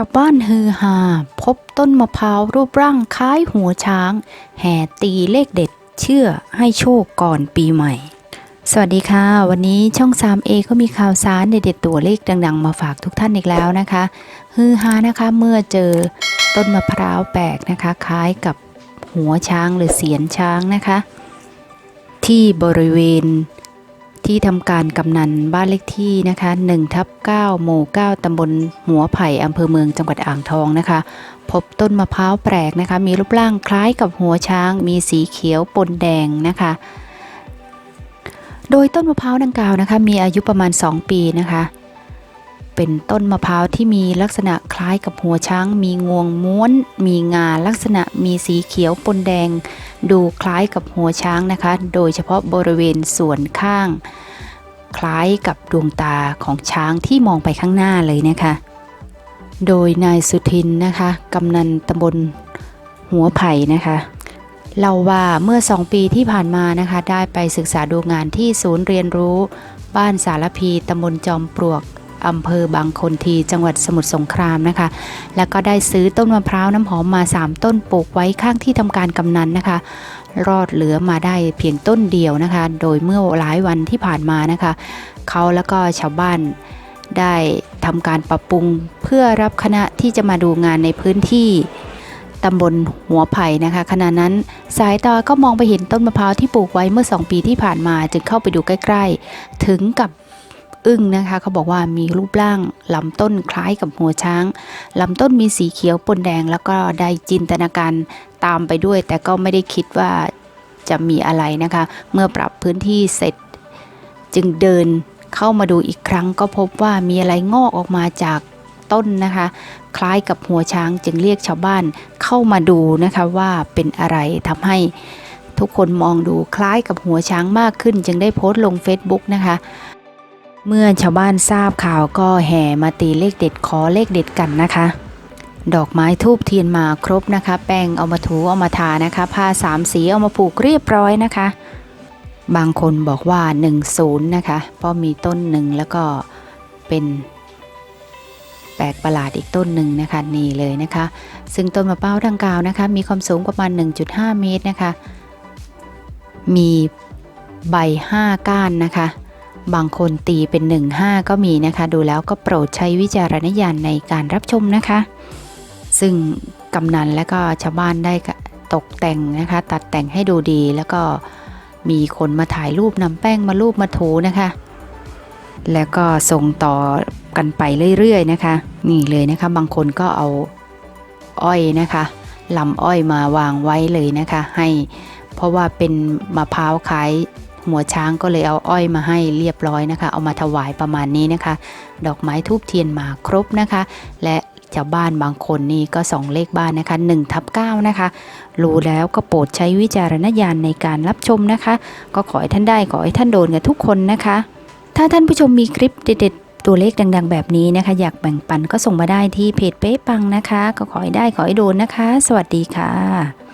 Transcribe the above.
ชาวบ้านฮือฮาพบต้นมะพร้าวรูปร่างคล้ายหัวช้าง แห่ตีเลขเด็ด เชื่อให้โชคก่อนปีใหม่ สวัสดีค่ะ วันนี้ช่อง 3A ก็มีข่าวสารเด็ดๆตัวเลขดัง ๆ มาฝากทุกท่านอีกแล้วนะคะ ฮือฮานะคะเมื่อเจอต้นมะพร้าวแปลกนะคะ คล้ายกับหัวช้างหรือเสียนช้างนะคะ ที่บริเวณ ที่ทำการกำนันบ้านเลขที่นะคะ1ทับ9หมู่ 9ตำบลหัวไผ่อำเภอเมืองจังหวัดอ่างทองนะคะ พบต้นมะพร้าวแปลกนะคะ มีรูปร่างคล้ายกับหัวช้าง มีสีเขียวปนแดงนะคะ โดยต้นมะพร้าวดังกล่าวนะคะ มีอายุประมาณ 2 ปีนะคะ เป็นต้นมะพร้าวที่มีลักษณะคล้ายกับหัวช้าง มีงวงม้วน มีงาลักษณะมีสีเขียวปนแดง ดูคล้ายกับหัวช้างนะคะ โดยเฉพาะบริเวณส่วนข้าง คล้ายกับดวงตาของช้างที่มองไปข้างหน้าเลยนะคะ โดยนายสุทินนะคะกำนันตำบลหัวไผ่นะคะเล่าว่าเมื่อสองปีที่ผ่านมานะคะ ได้ไปศึกษาดูงานที่ศูนย์เรียนรู้ บ้านสารพีตำบลจอมปลวก อำเภอบางคนทีจังหวัดสมุทรสงครามนะคะ แล้วก็ได้ซื้อต้นมะพร้าวน้ำหอมมา 3 ต้นปลูกไว้ข้างที่ทำการกำนันนะคะ รอดเหลือมาได้เพียงต้นเดียวนะคะ โดยเมื่อหลายวันที่ผ่านมานะคะ เขาแล้วก็ชาวบ้านได้ทำการปรับปรุงเพื่อรับคณะที่จะมาดูงานในพื้นที่ตำบลหัวไผ่นะคะขณะนั้นสายตาก็มองไปเห็นต้นมะพร้าวที่ปลูกไว้เมื่อ 2 ปีที่ผ่านมา จึงเข้าไปดูใกล้ ๆ ถึงกับ อึ้งนะคะเขาบอกว่ามีรูปร่างลำต้นคล้ายกับหัวช้างลำต้นมีสีเขียวปนแดง แล้วก็ได้จินตนาการตามไปด้วย แต่ก็ไม่ได้คิดว่าจะมีอะไรนะคะ เมื่อปรับพื้นที่เสร็จ จึงเดินเข้ามาดูอีกครั้ง ก็พบว่ามีอะไรงอกออกมาจากต้นนะคะ คล้ายกับหัวช้างจึงเรียกชาวบ้านเข้ามาดูนะคะว่าเป็นอะไรทำให้ทุกคนมองดูคล้ายกับหัวช้างมากขึ้น จึงได้โพสต์ลง Facebook นะคะ เมื่อชาวบ้านทราบข่าวก็แห่มาตีเลขเด็ดขอเลขเด็ดกันนะคะ ดอกไม้ทูบเทียนมาครบนะคะ แป้งเอามาถูเอามาทานะคะผ้าสามสีเอามาผูกเรียบร้อยนะคะ บางคนบอกว่า 10 นะคะเพราะมีต้นหนึ่งแล้วก็เป็นแปลกประหลาดอีกต้นหนึ่งนะคะนี่เลยนะคะ ซึ่งต้นมะพร้าดังกล่าวนะคะ มีความสูงประมาณ 1.5 เมตรนะคะ มีใบ 5 ก้านนะคะ บางคนตีเป็น 1-5 ก็มีนะคะ ดูแล้วก็โปรดใช้วิจารณญาณในการรับชมนะคะ ซึ่งกำนันและก็ชาวบ้านได้ตกแต่งนะคะ ตัดแต่งให้ดูดีแล้วก็มีคนมาถ่ายรูปนำแป้งมารูปมาถูนะคะ แล้วก็ส่งต่อกันไปเรื่อยๆนะคะ นี่เลยนะคะ บางคนก็เอาอ้อยนะคะลำอ้อยมาวางไว้เลยนะคะ ให้เพราะว่าเป็นมะพร้าวขาย หัวช้างก็เลยเอาอ้อยมาให้เรียบร้อยนะคะ เอามาถวายประมาณนี้นะคะ ดอกไม้ทูบเทียนมาครบนะคะ และชาวบ้านบางคนนี่ก็สองเลขบ้านนะคะ1ทับ9นะคะ รู้แล้วก็โปรดใช้วิจารณญาณในการรับชมนะคะ ก็ขอให้ท่านได้ขอให้ท่านโดนกันทุกคนนะคะ ถ้าท่านผู้ชมมีคลิปเด็ดๆ ตัวเลขดังๆ แบบนี้นะคะ อยากแบ่งปันก็ส่งมาได้ที่เพจเป๊ปังนะคะ ก็ขอให้ได้ขอให้โดนนะคะ สวัสดีค่ะ